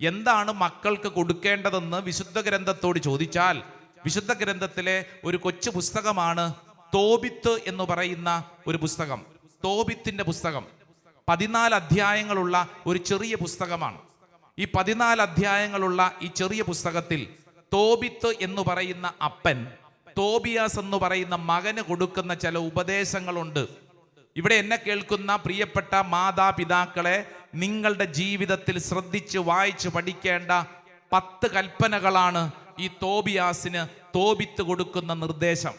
എന്താണ് മക്കൾക്ക് കൊടുക്കേണ്ടതെന്ന് വിശുദ്ധ ഗ്രന്ഥത്തോട് ചോദിച്ചാൽ വിശുദ്ധ ഗ്രന്ഥത്തിലെ ഒരു കൊച്ചു പുസ്തകമാണ് തോബിത്ത് എന്ന് പറയുന്ന ഒരു പുസ്തകം. തോബിത്തിന്റെ പുസ്തകം. പതിനാല് അധ്യായങ്ങളുള്ള ഒരു ചെറിയ പുസ്തകമാണ്. ഈ പതിനാല് അധ്യായങ്ങളുള്ള ഈ ചെറിയ പുസ്തകത്തിൽ തോബിത്ത് എന്ന് പറയുന്ന അപ്പൻ തോബിയാസ് എന്ന് പറയുന്ന മകന് കൊടുക്കുന്ന ചില ഉപദേശങ്ങളുണ്ട്. ഇവിടെ എന്നെ കേൾക്കുന്ന പ്രിയപ്പെട്ട മാതാപിതാക്കളെ നിങ്ങളുടെ ജീവിതത്തിൽ ശ്രദ്ധിച്ച് വായിച്ച് പഠിക്കേണ്ട പത്ത് കൽപ്പനകളാണ് ഈ തോബിയാസിന് തോബിത്ത് കൊടുക്കുന്ന നിർദ്ദേശം.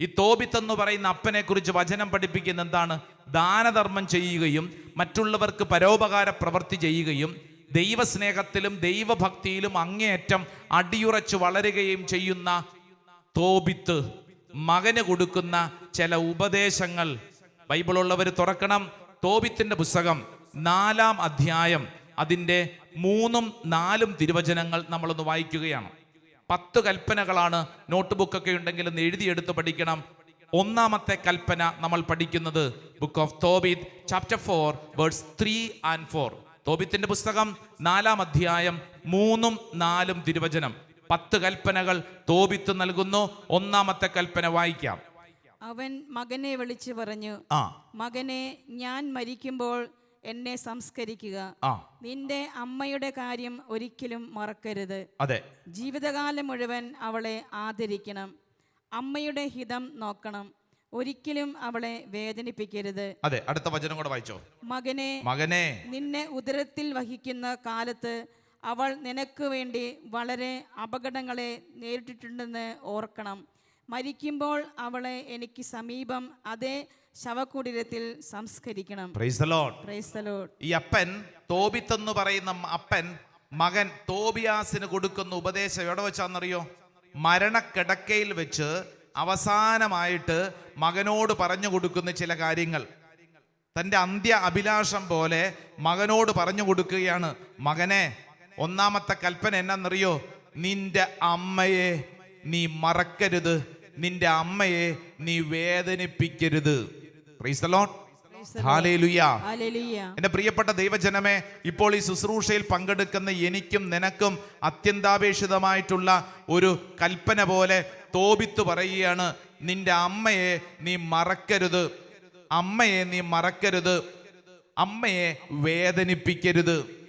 ഈ തോബിത്ത് എന്ന് പറയുന്ന അപ്പനെ കുറിച്ച് വചനം പഠിപ്പിക്കുന്ന എന്താണ്? ദാനധർമ്മം ചെയ്യുകയും മറ്റുള്ളവർക്ക് പരോപകാര പ്രവൃത്തി ചെയ്യുകയും ദൈവസ്നേഹത്തിലും ദൈവഭക്തിയിലും അങ്ങേയറ്റം അടിയുറച്ച് വളരുകയും ചെയ്യുന്ന തോബിത്ത് മകന് കൊടുക്കുന്ന ചില ഉപദേശങ്ങൾ. ബൈബിളുള്ളവർ തുറക്കണം. തോബിത്തിന്റെ പുസ്തകം. നാലാം അധ്യായം അതിന്റെ മൂന്നും നാലും തിരുവചനങ്ങൾ നമ്മളൊന്ന് വായിക്കുകയാണ്. പത്ത് കൽപ്പനകളാണ് നോട്ട് ബുക്കൊക്കെ ഉണ്ടെങ്കിൽ ഒന്ന് എഴുതിയെടുത്ത് പഠിക്കണം. ഒന്നാമത്തെ കൽപ്പന നമ്മൾ പഠിക്കുന്നത് book of Tobit chapter four words three and four തോബിത്തിന്റെ പുസ്തകം നാലാം അധ്യായം മൂന്നും നാലും തിരുവചനം. പത്ത് കൽപ്പനകൾ തോബിത്ത് നൽകുന്നു. ഒന്നാമത്തെ കൽപ്പന വായിക്കാം. അവൻ മകനെ വിളിച്ചു പറഞ്ഞു ആ. മകനെ ഞാൻ മരിക്കുമ്പോൾ എന്നെ സംസ്കരിക്കുക. നിന്റെ അമ്മയുടെ കാര്യം ഒരിക്കലും മറക്കരുത്. അതെ. ജീവിതകാലം മുഴുവൻ അവളെ ആദരിക്കണം. അമ്മയുടെ ഹിതം നോക്കണം. ഒരിക്കലും അവളെ വേദനിപ്പിക്കരുത്. അതെ അടുത്ത വചനം കൂടെ വായിച്ചോ. മകനെ മകനെ. നിന്നെ ഉദരത്തിൽ വഹിക്കുന്ന കാലത്ത് അവൾ നിനക്ക് വേണ്ടി വളരെ അപകടങ്ങളെ നേരിട്ടിട്ടുണ്ടെന്ന് ഓർക്കണം. മരിക്കുമ്പോൾ അവളെ എനിക്ക് സമീപം അതേ ശവകുടീരത്തിൽ സംസ്കരിക്കണം. Praise the Lord praise the Lord ഈ അപ്പൻ തോബിത്ത് എന്ന് പറയുന്ന അപ്പൻ മകൻ തോബിയാസിന് കൊടുക്കുന്ന ഉപദേശം എവിടെ വെച്ചാന്നറിയോ മരണക്കിടക്കയിൽ വെച്ച് അവസാനമായിട്ട് മകനോട് പറഞ്ഞു കൊടുക്കുന്ന ചില കാര്യങ്ങൾ. തന്റെ അന്ത്യ അഭിലാഷം പോലെ മകനോട് പറഞ്ഞു കൊടുക്കുകയാണ്. മകനെ ഒന്നാമത്തെ കൽപ്പന എന്നാന്നറിയോ നിന്റെ അമ്മയെ നീ മറക്കരുത്. നിന്റെ അമ്മയെ നീ വേദനിപ്പിക്കരുത്. എന്റെ പ്രിയപ്പെട്ട ദൈവജനമേ ഇപ്പോൾ ഈ ശുശ്രൂഷയിൽ പങ്കെടുക്കുന്ന എനിക്കും നിനക്കും അത്യന്താപേക്ഷിതമായിട്ടുള്ള ഒരു കൽപ്പന പോലെ തോപിത്തു പറയുകയാണ് നിന്റെ അമ്മയെ നീ മറക്കരുത്. അമ്മയെ നീ മറക്കരുത്. അമ്മയെ വേദനിപ്പിക്കരുത്.